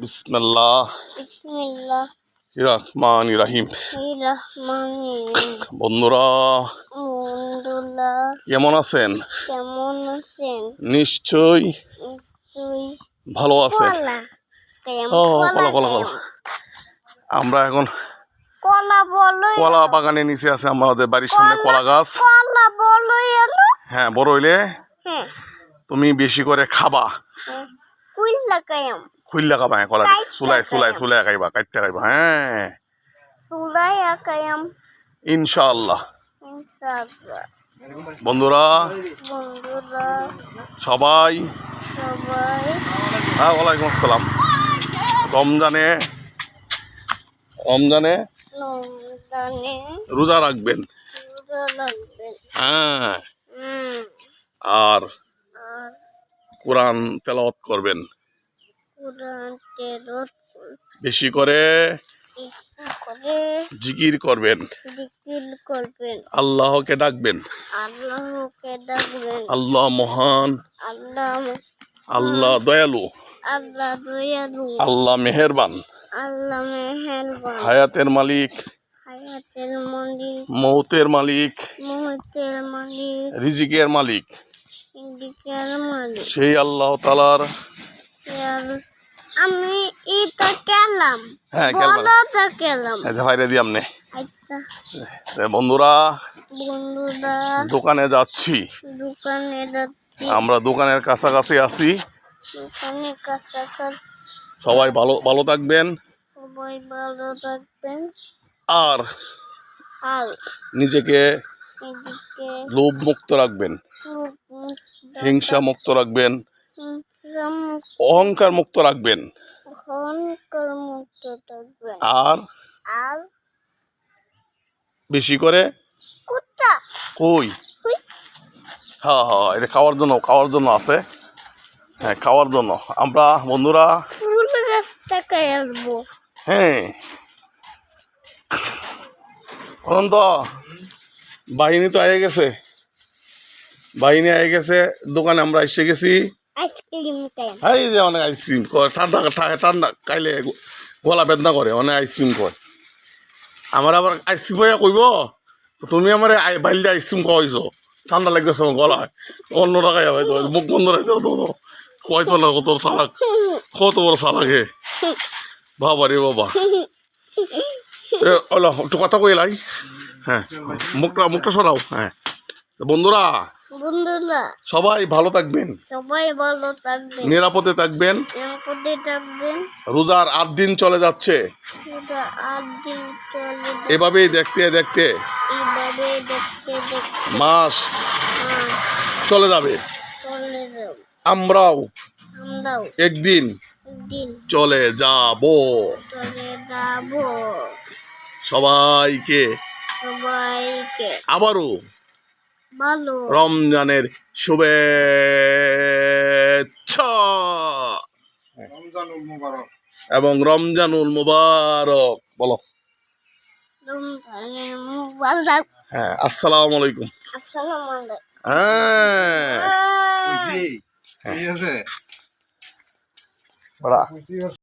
বিসমিল্লাহ বিসমিল্লাহ রহমান রাহিম বন্ধুরা কেমন আছেন? কেমন আছেন? নিশ্চয়ই ভালো আছেন। ও কলা কলা কলা আমরা এখন কলা বাগানের নিচে আছে আমাদের বাড়ির সামনে কলা গাছ। হ্যাঁ বড় হইলে হ্যাঁ। তুমি বেশি করে খাবা। কায়াম কলা। কাটতে হ্যাঁ। সুলাই আকায়াম ইনশাআল্লাহ। ইনশাআল্লাহ। বন্ধুরা বন্ধুরা। সবাই। সবাই। হ্যাঁ ওয়ালাইকুম আসসালাম। রমজানে রমজানে রোজা রাখবেন। হ্যাঁ। আর কোরআন তেলাওয়াত করবেন। বেশি করে জিকির করবেন। করবেন। আল্লাহকে ডাকবেন। আল্লাহকে ডাকবেন। আল্লাহ মহান। আল্লাহ আল্লাহ দয়ালু। আল্লাহ দয়ালু। আল্লাহ মেহেরবান। আল্লাহ মেহেরবান। হায়াতের মালিক। হায়াতের মালিক। মৌতের মালিক। মুহূর্তের মালিক। রিজিকের মালিক। দিকের মালিক। সেই আল্লাহ তালার আমি এটা কেলাম হ্যাঁ খেলবেন বলটা কেলাম ফাইরে দিয়াম নে। আচ্ছা। বন্ধুরা বন্ধুরা দোকানে যাচ্ছি। দোকানে যাচ্ছি। আমরা দোকানের কাছাকাছি আছি। দোকানে কাছাকাছি। সবাই ভালো ভালো থাকবেন। সবাই ভালো থাকবেন। আর আর নিজেকে লোভ মুক্ত রাখবেন। হিংসা মুক্ত রাখবেন। অহংকার মুক্ত রাখবেন। অহংকার মুক্ত থাকবেন আর আর বেশি করে কুত্তা। কই? হ্যাঁ হ্যাঁ এটা খাওয়ার জন্য খাওয়ার জন্য আছে। হ্যাঁ খাওয়ার জন্য। আমরা বন্ধুরা ফুল গাছটাকে আসব হ্যাঁ। অনন্ত বাহিনী তো আয়ে গেছে। বাহিনী আয়ে গেছে দোকানে আমরা এসে গেছি। আইসক্রিম কেন এই যে অনেক আইসক্রিম ঠান্ডা ঠা- ঠান্ডা খাইলে গলা বেদনা করে, অনেক আইসক্রিম কয়। আমার আবার আইসক্রিম কইয়া কইব, তুমি আমার বাইলে আইসক্রিম খাওয়াইছ, ঠান্ডা লাগতেছে আমার গলায়। অন্য টাকায় হবে তো মুখ বন্ধ রাখতে তো কয়তো না, কত সালাক কত বড় সালাকে বাবা রে বাবা। একটু কথা কই লাই হ্যাঁ মুখটা মুখটা সরাও হ্যাঁ। বন্ধুরা বন্ধুরা সবাই ভালো থাকবেন। সবাই ভালো থাকবেন। নিরাপদে থাকবেন। নিরাপদে থাকবেন। রোজার আট দিন চলে যাচ্ছে। সেটা আট দিন চলে এভাবেই দেখতে দেখতে এইভাবে দেখতে দেখতে মাস চলে যাবে। চলে যাব। আমরাও আমরাও একদিন একদিন চলে যাব। চলে যাব। সবাইকে সবাইকে। আবারও রমজানের শুভেচ্ছা। রমজানুল মুবারক। এবং রমজানুল মুবারক বলো। হ্যাঁ আসসালামু আলাইকুম। হ্যাঁ। ঠিক আছে?